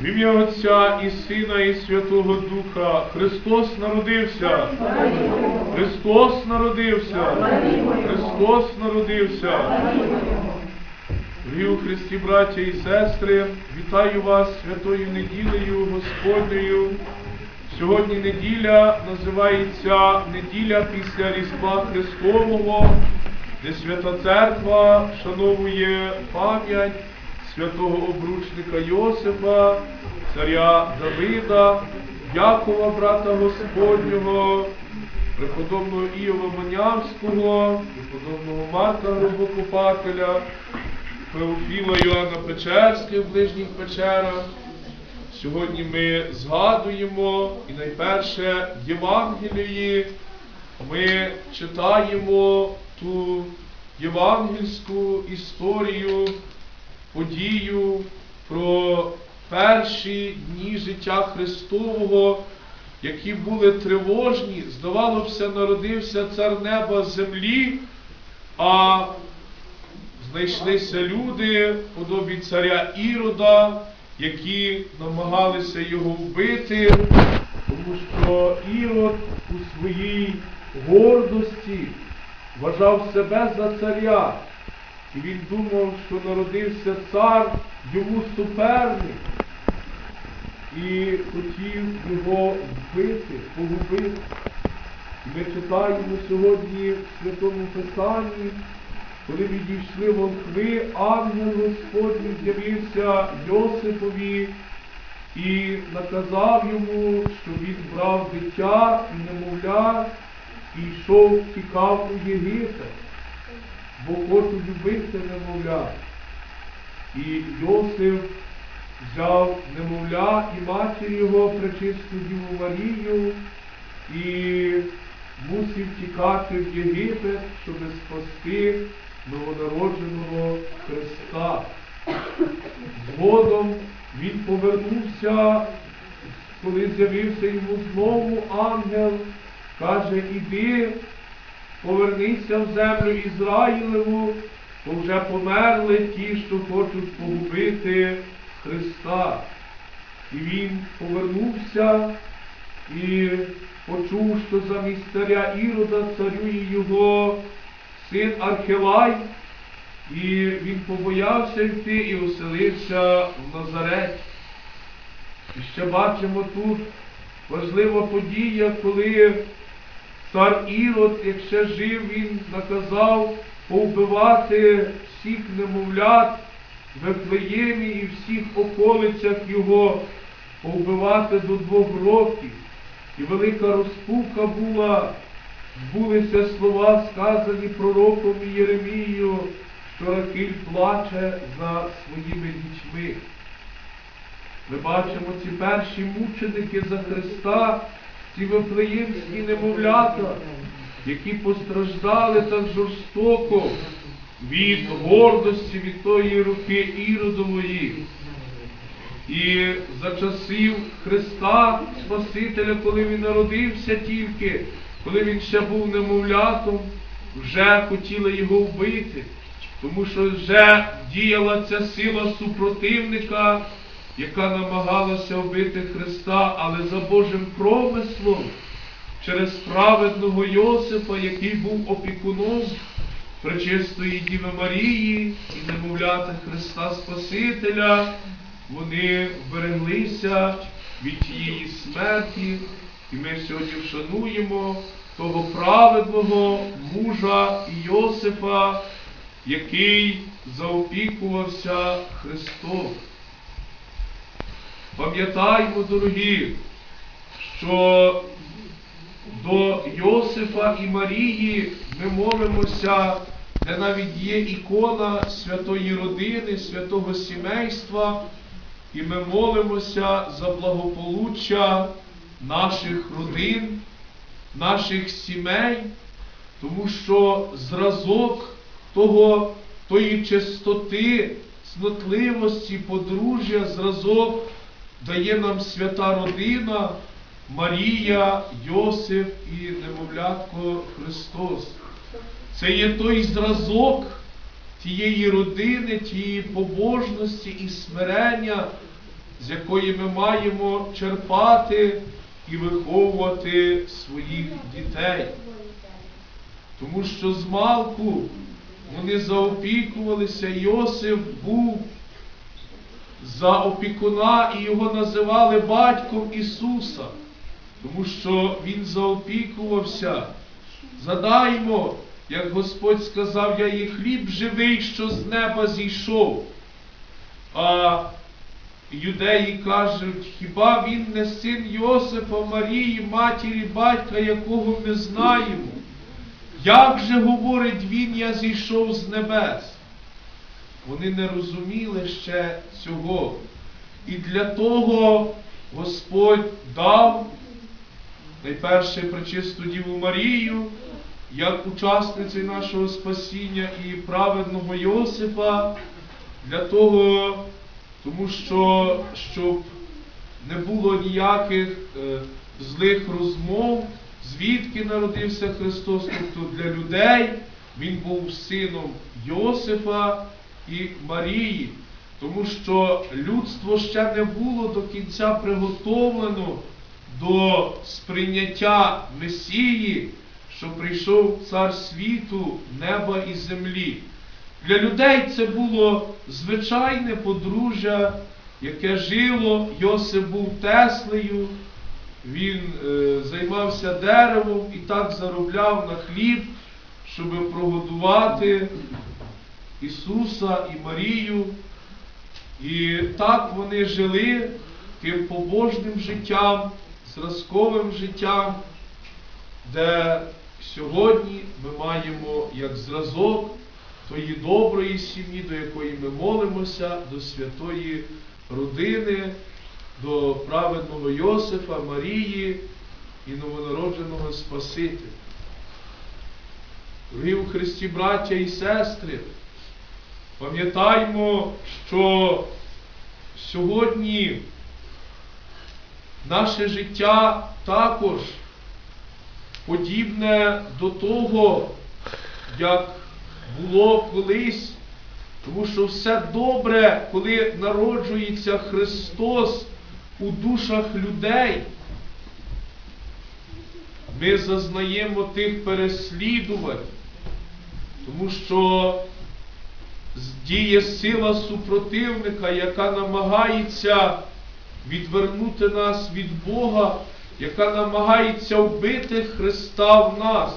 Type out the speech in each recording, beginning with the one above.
В ім'я Отця і Сина, і Святого Духа Христос народився. Христос народився. Христос народився. Дорогі у Христі, браття і сестри, вітаю вас святою неділею Господнею. Сьогодні неділя називається неділя після Різдва Христового, де Свята Церква вшановує пам'ять святого обручника Йосифа, царя Давида, Якова, брата Господнього, преподобного Іова Манявського, преподобного Марка Гробокопателя, Феофіла Йоанна Печерських в ближніх печерах. Сьогодні ми згадуємо і найперше Євангелії ми читаємо ту євангельську історію, подію про перші дні життя Христового, які були тривожні. Здавалося, народився цар неба землі, а знайшлися люди, подобі царя Ірода, які намагалися його вбити, тому що Ірод у своїй гордості вважав себе за царя. І він думав, що народився цар, йому суперник, і хотів його вбити, погубити. І ми читаємо сьогодні в Святому Писанні, коли відійшли волхви, ангел Господній з'явився Йосипові і наказав йому, що він брав дитя і немовля, і йшов, тікав у Єгипет, бо хочуть вбити немовля. І Йосиф взяв немовля і матір його пречисту Діву Марію і мусив тікати в Єгипет, щоб спасти новонародженого Христа. Згодом він повернувся, коли з'явився йому знову ангел, каже, іди, повернися в землю Ізраїлеву, бо вже померли ті, що хочуть погубити Христа. І він повернувся і почув, що замість царя Ірода царює його син Архелай, і він побоявся йти і оселився в Назареті. І ще бачимо тут важлива подія, коли цар Ірод, як ще жив, він наказав повбивати всіх немовлят в Вифлеємі і всіх околицях його, повбивати до двох років. І велика розпука була, збулися слова, сказані пророком Єремією, що Рахиль плаче за своїми дітьми. Ми бачимо ці перші мученики за Христа, ці вифлеємські немовлята, які постраждали так жорстоко від гордості, від тої руки Іродової. І за часів Христа Спасителя, коли Він народився тільки, коли він ще був немовлятом, вже хотіли його вбити, тому що вже діяла ця сила супротивника, яка намагалася вбити Христа, але за Божим промислом, через праведного Йосипа, який був опікуном Пречистої Діви Марії і немовляти Христа Спасителя, вони вбереглися від тієї смерті, і ми сьогодні вшануємо того праведного мужа Йосифа, який заопікувався Христом. Пам'ятаймо, дорогі, що до Йосифа і Марії ми молимося, де навіть є ікона святої родини, святого сімейства, і ми молимося за благополуччя наших родин, наших сімей, тому що зразок того, тої чистоти, цнотливості, подружжя, зразок дає нам свята родина, Марія, Йосиф і немовлятко Христос. Це є той зразок тієї родини, тієї побожності і смирення, з якої ми маємо черпати і виховувати своїх дітей. Тому що з малку вони заопікувалися, Йосиф був за опікуна і його називали батьком Ісуса, тому що Він заопікувався. Задаймо, як Господь сказав, я є хліб живий, що з неба зійшов. А юдеї кажуть, хіба він не син Йосифа, Марії, матері, батька, якого ми знаємо? Як же говорить він, я зійшов з небес? Вони не розуміли ще цього. І для того Господь дав найперше пречисту Діву Марію, як учасниці нашого спасіння і праведного Йосипа, для того, тому що щоб не було ніяких е, злих розмов, звідки народився Христос, тобто для людей Він був сином Йосифа і Марії, тому що людство ще не було до кінця приготовлено до сприйняття Месії, що прийшов цар світу, неба і землі. Для людей це було звичайне подружжя, яке жило. Йосип був Теслею, він е, займався деревом і так заробляв на хліб, щоб прогодувати Ісуса і Марію. І так вони жили тим побожним життям, зразковим життям, де сьогодні ми маємо як зразок тої доброї сім'ї, до якої ми молимося, до святої родини, до праведного Йосифа, Марії і новонародженого Спасителя. Дорогі у Христі, браття і сестри, пам'ятаймо, що сьогодні наше життя також подібне до того, як було колись, тому що все добре, коли народжується Христос у душах людей, ми зазнаємо тих переслідувань, тому що діє сила супротивника, яка намагається відвернути нас від Бога, яка намагається вбити Христа в нас.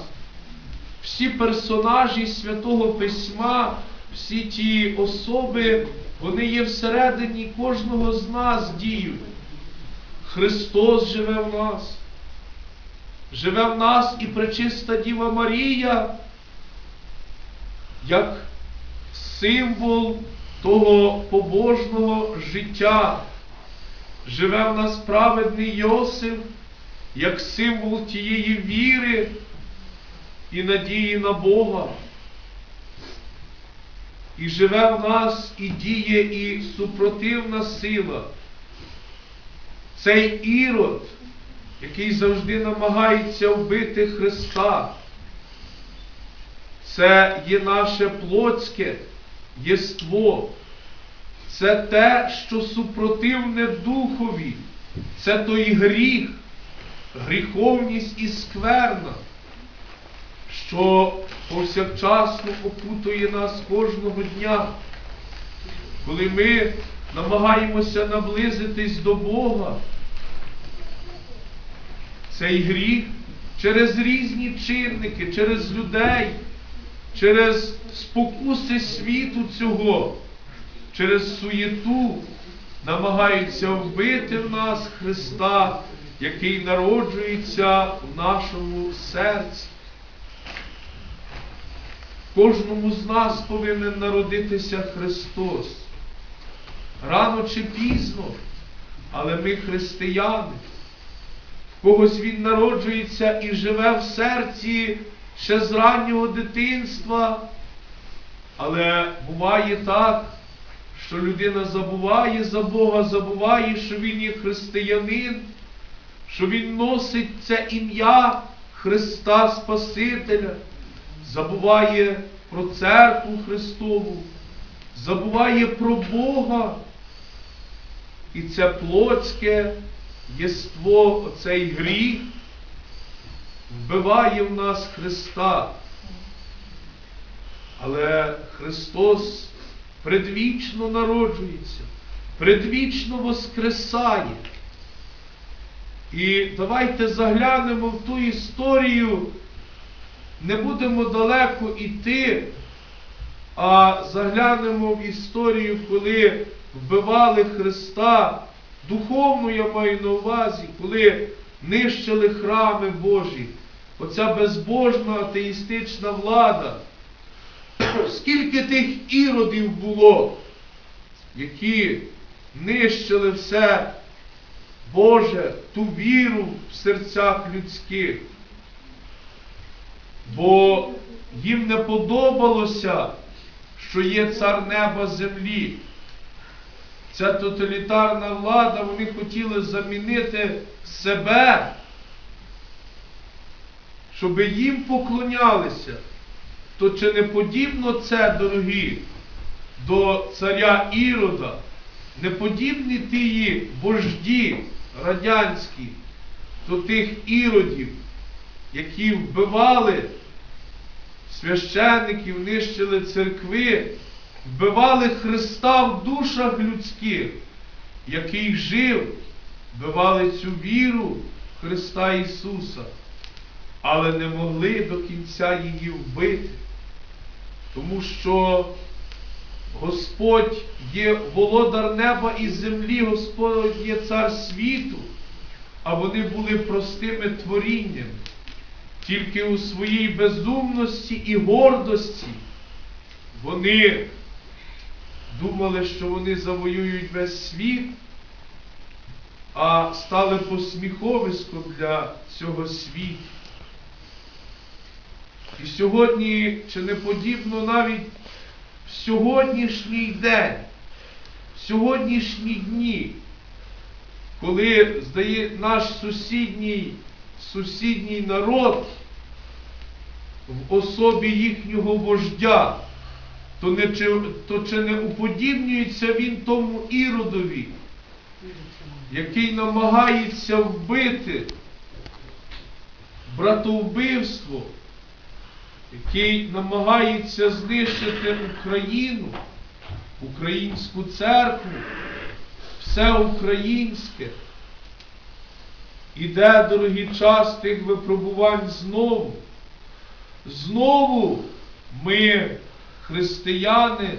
Всі персонажі Святого Письма, всі ті особи, вони є всередині кожного з нас діють. Христос живе в нас. Живе в нас і пречиста Діва Марія, як символ того побожного життя. Живе в нас праведний Йосиф, як символ тієї віри і надії на Бога. І живе в нас і діє і супротивна сила. Цей ірод, який завжди намагається вбити Христа. Це є наше плотське єство. Це те, що супротивне духові. Це той гріх, гріховність і скверна, що повсякчасно опутує нас кожного дня, коли ми намагаємося наблизитись до Бога. Цей гріх через різні чинники, через людей, через спокуси світу цього, через суєту намагаються вбити в нас Христа, який народжується в нашому серці. Кожному з нас повинен народитися Христос. Рано чи пізно, але ми християни. В когось Він народжується і живе в серці ще з раннього дитинства. Але буває так, що людина забуває за Бога, забуває, що він є християнин, що він носить це ім'я Христа Спасителя, забуває про церкву Христову, забуває про Бога. і це плотське єство, оцей гріх, вбиває в нас Христа. Але Христос предвічно народжується, предвічно воскресає. І давайте заглянемо в ту історію, не будемо далеко йти, а заглянемо в історію, коли вбивали Христа, духовно я маю на увазі, коли нищили храми Божі, оця безбожна атеїстична влада. Скільки тих іродів було, які нищили все Боже, ту віру в серцях людських. Бо їм не подобалося, що є цар неба землі. Ця тоталітарна влада, вони хотіли замінити себе, щоб їм поклонялися. То чи не подібно це, дорогі, до царя Ірода, не подібні тії вожді радянські, до тих іродів, які вбивали священиків, нищили церкви, вбивали Христа в душах людських, який жив, вбивали цю віру Христа Ісуса, але не могли до кінця її вбити. Тому що Господь є володар неба і землі, Господь є цар світу, а вони були простими творіннями. Тільки у своїй безумності і гордості вони думали, що вони завоюють весь світ, а стали посміховиськом для цього світу. І сьогодні, чи не подібно навіть в сьогоднішній день, в сьогоднішні дні, коли здає наш сусідній, сусідній народ в особі їхнього вождя, то, не, то чи не уподібнюється він тому іродові, який намагається вбити братовбивство, який намагається знищити Україну, українську церкву, все українське. Іде, дорогі час тих випробувань знову. Знову ми, християни,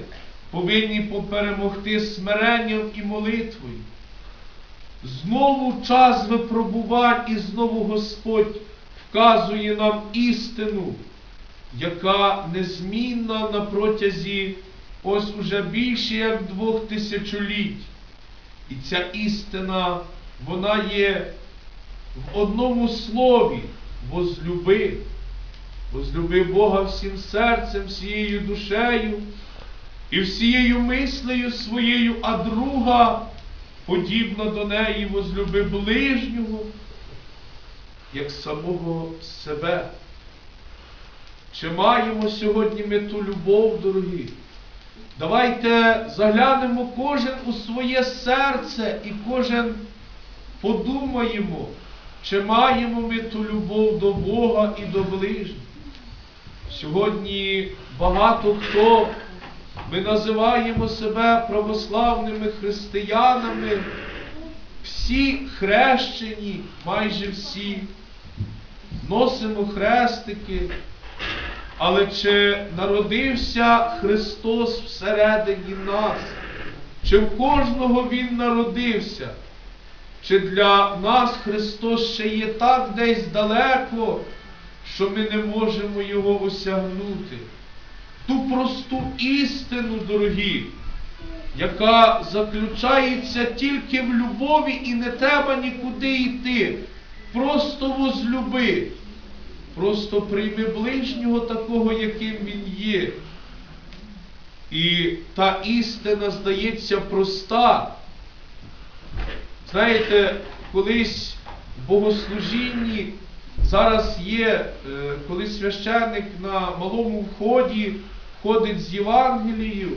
повинні поперемогти смиренням і молитвою. Знову час випробувань, і знову Господь вказує нам істину, яка незмінна на протязі ось уже більше як двох тисячоліть. І ця істина, вона є в одному слові возлюби. Возлюби Бога всім серцем, всією душею і всією мислею своєю, а друга, подібна до неї, возлюби ближнього, як самого себе. Чи маємо сьогодні ми ту любов, дорогі? Давайте заглянемо кожен у своє серце і кожен подумаємо, чи маємо ми ту любов до Бога і до ближніх. Сьогодні багато хто ми називаємо себе православними християнами, всі хрещені, майже всі, носимо хрестики, але чи народився Христос всередині нас? Чи в кожного Він народився? Чи для нас Христос ще є так десь далеко, що ми не можемо Його осягнути? Ту просту істину, дорогі, яка заключається тільки в любові і не треба нікуди йти. Просто возлюби. Просто прийми ближнього такого, яким він є. І та істина здається проста. Знаєте, колись в богослужінні зараз є, е, коли священник на малому вході ходить з Євангелією,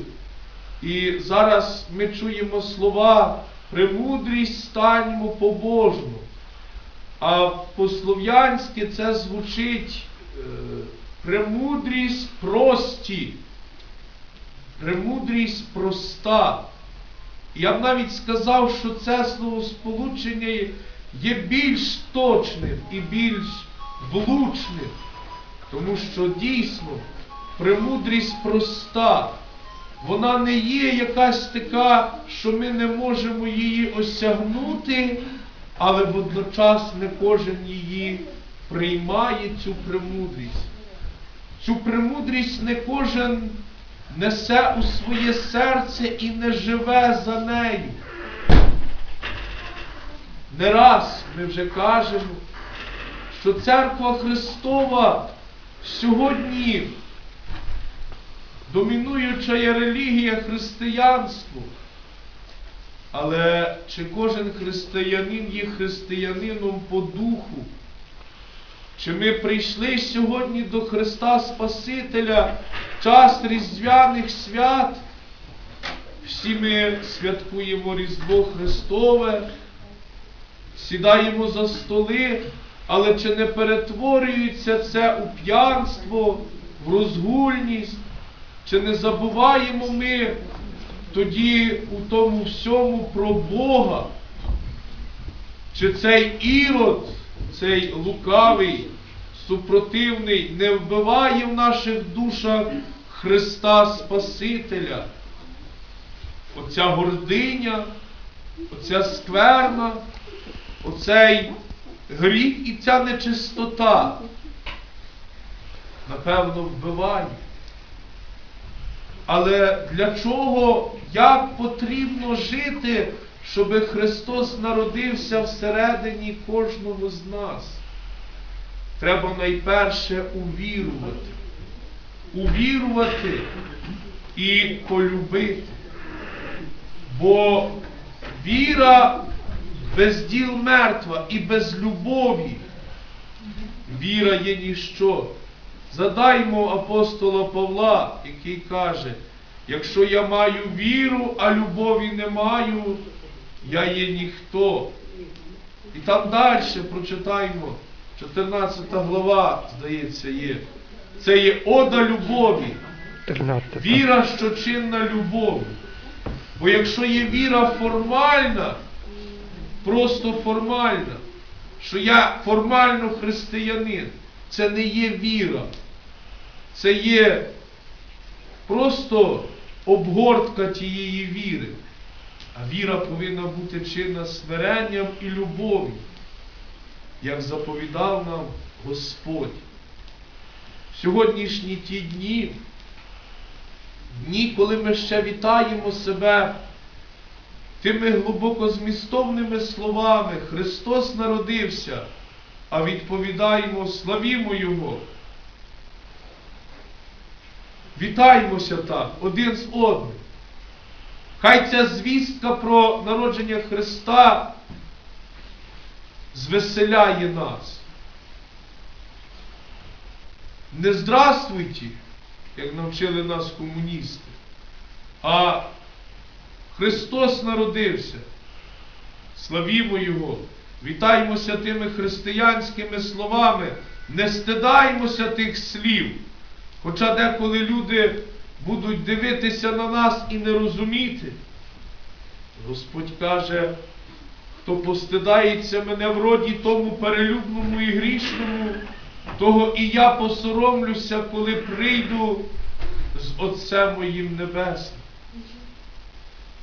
і зараз ми чуємо слова премудрість станьмо побожну. А по-слов'янськи це звучить е, премудрість прості, премудрість проста. Я б навіть сказав, що це словосполучення є більш точним і більш влучним, тому що дійсно премудрість проста. Вона не є якась така, що ми не можемо її осягнути, але водночас не кожен її приймає цю премудрість. Цю премудрість не кожен несе у своє серце і не живе за нею. Не раз ми вже кажемо, що церква Христова сьогодні домінуюча є релігія християнство. Але чи кожен християнин є християнином по духу? Чи ми прийшли сьогодні до Христа Спасителя час Різдвяних свят? Всі ми святкуємо Різдво Христове, сідаємо за столи, але чи не перетворюється це у п'янство, в розгульність? Чи не забуваємо ми тоді у тому всьому про Бога? Чи цей ірод, цей лукавий, супротивний не вбиває в наших душах Христа Спасителя? Оця гординя, оця скверна, оцей гріх і ця нечистота, напевно, вбиває. Але для чого, як потрібно жити, щоб Христос народився всередині кожного з нас? Треба найперше увірувати. Увірувати і полюбити. Бо віра без діл мертва і без любові. Віра є ніщо. Задаймо апостола Павла, який каже, якщо я маю віру, а любові не маю, я є ніхто. І там далі прочитаємо, 14 глава, здається, є. Це є ода любові. Віра, що чинна любові. Бо якщо є віра формальна, просто формальна, що я формально християнин, це не є віра. Це є просто обгортка тієї віри. А віра повинна бути чинна смиренням і любов'ю, як заповідав нам Господь. В сьогоднішні ті дні, дні, коли ми ще вітаємо себе тими глибоко змістовними словами Христос народився, а відповідаємо славімо Його. Вітаємося так, один з одним. Хай ця звістка про народження Христа звеселяє нас. Не здравствуйте, як навчили нас комуністи, а Христос народився. Славімо Його, вітаємося тими християнськими словами, не стидаймося тих слів. Хоча деколи люди будуть дивитися на нас і не розуміти. Господь каже, хто постидається мене в роді тому перелюбному і грішному, того і я посоромлюся, коли прийду з Отцем моїм Небесним.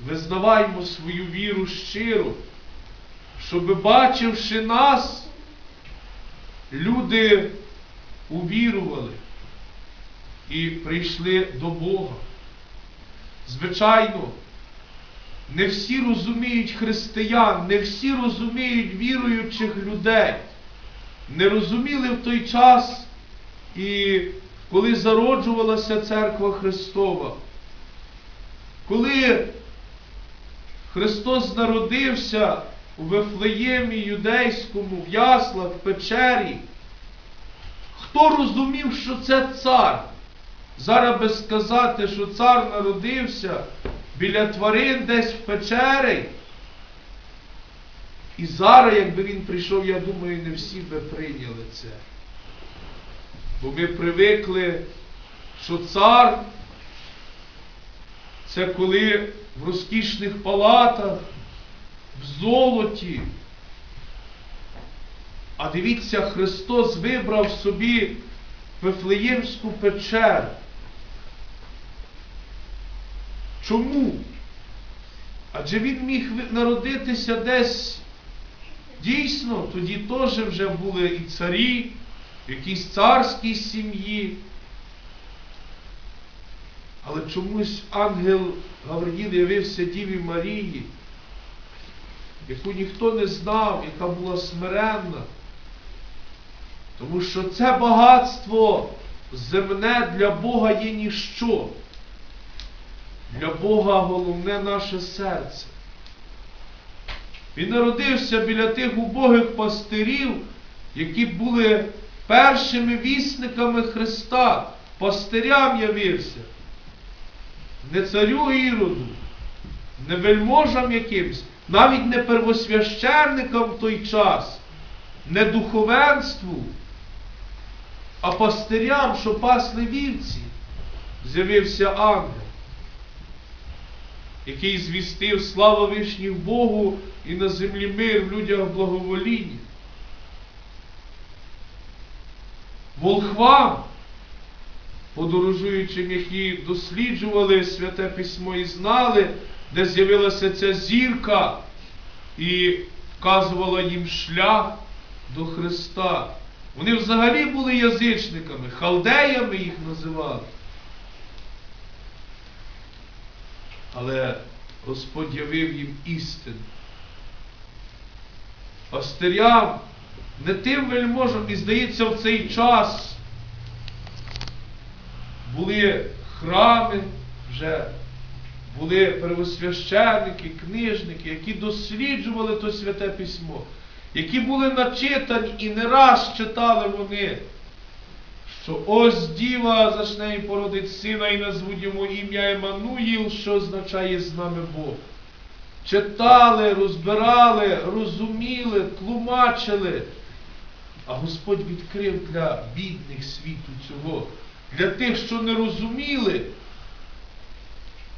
Визнаваймо свою віру щиро, щоб, бачивши нас, люди увірували і прийшли до Бога. Звичайно, не всі розуміють християн, не всі розуміють віруючих людей. Не розуміли в той час, і коли зароджувалася церква Христова. Коли Христос народився у Вифлеємі юдейському, в яслах, в печері, хто розумів, що це цар? Зараз би сказати, що цар народився біля тварин десь в печері, І зараз, якби він прийшов, я думаю, не всі би прийняли це. Бо ми привикли, що цар це коли в розкішних палатах, в золоті. А дивіться, Христос вибрав собі Вифлеємську печеру. Чому? Адже він міг народитися десь дійсно, тоді теж вже були і царі, в якійсь царській сім'ї. Але чомусь ангел Гавриїл явився Діві Марії, яку ніхто не знав, яка була смиренна. Тому що це багатство земне для Бога є ніщо. Для Бога головне наше серце. Він народився біля тих убогих пастирів, які були першими вісниками Христа. Пастирям явився. Не царю Іроду, не вельможам якимсь, навіть не первосвященникам в той час, не духовенству, а пастирям, що пасли вівці, з'явився ангел який звістив слава вишніх Богу і на землі мир в людях благовоління. Волхвам, подорожуючим, які досліджували святе письмо і знали, де з'явилася ця зірка і вказувала їм шлях до Христа. Вони взагалі були язичниками, халдеями їх називали. Але Господь явив їм істину. Пастирям, не тим вельможам, і здається, в цей час були храми вже, були первосвященники, книжники, які досліджували то святе письмо, які були начитані і не раз читали вони що ось діва зачне і породить сина і назвуть йому ім'я Еммануїл, що означає з нами Бог. Читали, розбирали, розуміли, тлумачили. А Господь відкрив для бідних світу цього, для тих, що не розуміли,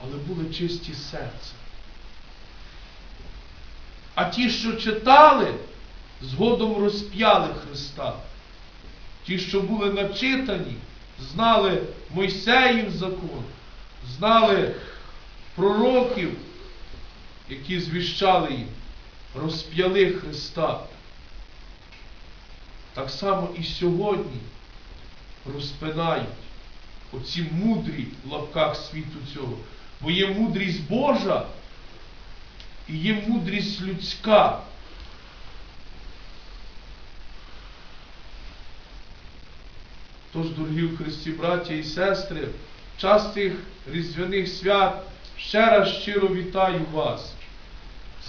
але були чисті серця. А ті, що читали, згодом розп'яли Христа. Ті, що були начитані, знали Мойсеїв закон, знали пророків, які звіщали їм, розп'яли Христа. Так само і сьогодні розпинають оці мудрі в лапках світу цього. Бо є мудрість Божа і є мудрість людська. Тож, дорогі в Христі, браття і сестри, в час цих різдвяних свят ще раз щиро вітаю вас.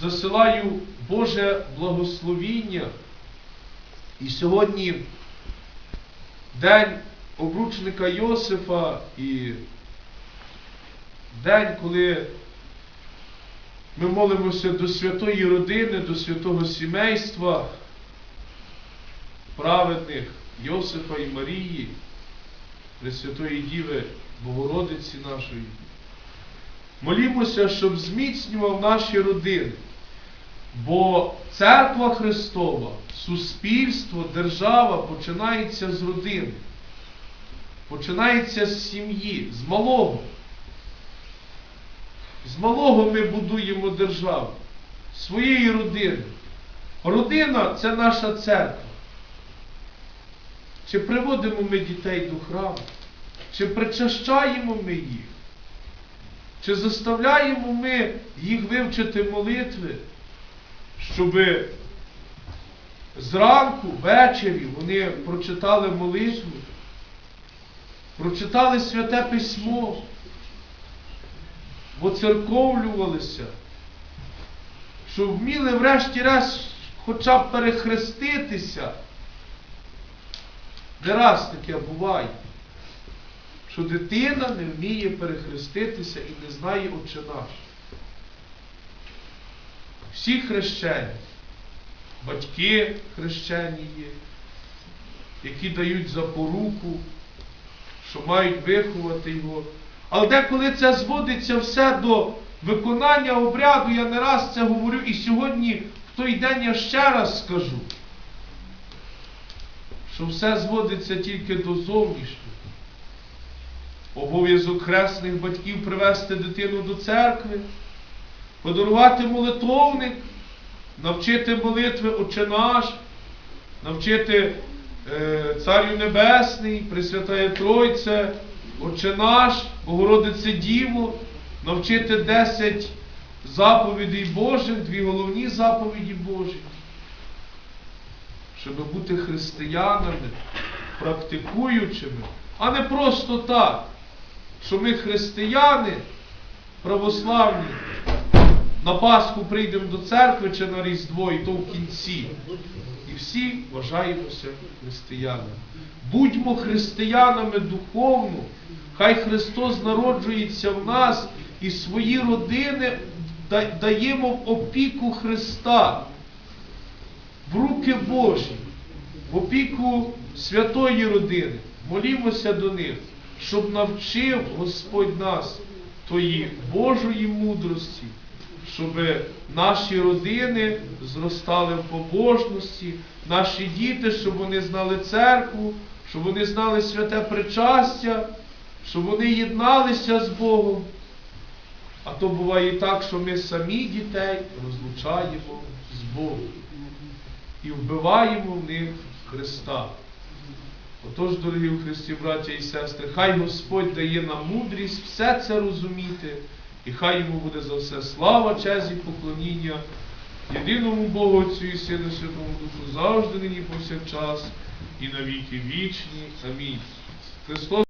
Засилаю Боже благословіння. І сьогодні день обручника Йосифа і день, коли ми молимося до святої родини, до святого сімейства, праведних. Йосифа і Марії, Пресвятої Діви Богородиці нашої. Молімося, щоб зміцнював наші родини. Бо церква Христова, суспільство, держава починається з родини, починається з сім'ї, з малого. З малого ми будуємо державу, своєї родини. Родина це наша церква. Чи приводимо ми дітей до храму? Чи причащаємо ми їх? Чи заставляємо ми їх вивчити молитви, щоб зранку, ввечері вони прочитали молитву, прочитали святе письмо, воцерковлювалися, щоб вміли врешті-решт хоча б перехреститися. Не раз таке буває, що дитина не вміє перехреститися і не знає Отче наш. Всі хрещені, батьки хрещені є, які дають запоруку, що мають виховати його. Але деколи це зводиться все до виконання обряду, я не раз це говорю, і сьогодні в той день я ще раз скажу, що все зводиться тільки до зовнішнього. Обов'язок хресних батьків привести дитину до церкви, подарувати молитовник, навчити молитви Отче наш, навчити е, Царю Небесний, Пресвятає Тройце, Отче наш, Богородице Діво, навчити 10 заповідей Божих, дві головні заповіді Божі. Щоб бути християнами, практикуючими, а не просто так, що ми християни православні, на Пасху прийдемо до церкви чи на Різдво, і то в кінці. І всі вважаємося християнами. Будьмо християнами духовно, хай Христос народжується в нас і свої родини даємо в опіку Христа, в руки Божі, в опіку святої родини. Молімося до них, щоб навчив Господь нас тої Божої мудрості, щоб наші родини зростали в побожності, наші діти, щоб вони знали церкву, щоб вони знали святе причастя, щоб вони єдналися з Богом. А то буває і так, що ми самі дітей розлучаємо з Богом і вбиваємо в них Христа. Отож, дорогі в Христі, браття і сестри, хай Господь дає нам мудрість все це розуміти, і хай йому буде за все слава, честь і поклоніння єдиному Богу Отцю і Сину Святому Духу, завжди нині повсякчас і на віки вічні. Амінь. Христос